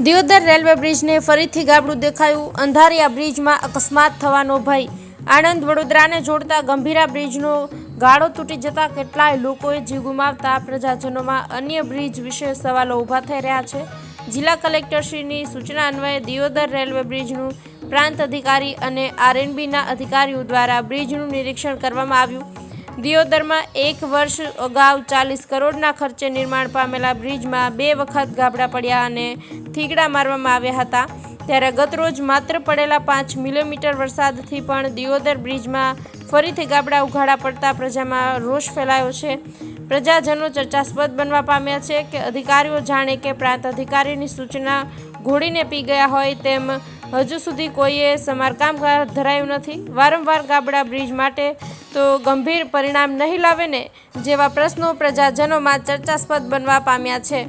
Deodar railway બ્રિજને ફરીથી ગાબડું દેખાયું. અંધારિયા બ્રિજમાં અકસ્માત થવાનો ભય. આણંદ વડોદરાને જોડતા ગંભીરા બ્રિજનો ગાળો તૂટી જતા કેટલાય લોકોએ જીવ ગુમાવતા પ્રજાજનોમાં અન્ય બ્રિજ વિશે સવાલો ઊભા થઈ રહ્યા છે. જિલ્લા કલેક્ટરશ્રીની સૂચના અન્વયે દિયોદર રેલવે બ્રિજનું પ્રાંત અધિકારી અને આરએનબીના અધિકારીઓ દ્વારા બ્રિજનું નિરીક્ષણ કરવામાં આવ્યું. દિયોદરમાં એક વર્ષ અગાઉ ચાલીસ કરોડના ખર્ચે નિર્માણ પામેલા બ્રિજમાં બે વખત ગાબડા પડ્યા અને થીગડા મારવામાં આવ્યા હતા. ત્યારે ગતરોજ માત્ર પડેલા પાંચ મિલીમીટર વરસાદથી પણ દિયોદર બ્રિજમાં ફરીથી ગાબડા ઉઘાડા પડતા પ્રજામાં રોષ ફેલાયો છે. પ્રજાજનો ચર્ચાસ્પદ બનવા પામ્યા છે કે અધિકારીઓ જાણે કે પ્રાંત અધિકારીની સૂચના ઘોડીને પી ગયા હોય તેમ હજુ સુધી કોઈએ સમારકામ ધરાયું નથી. વારંવાર ગાબડા બ્રિજ માટે તો ગંભીર પરિણામ નહીં લાવે ને જેવા પ્રશ્નો પ્રજાજનોમાં ચર્ચાસ્પદ બનવા પામ્યા છે.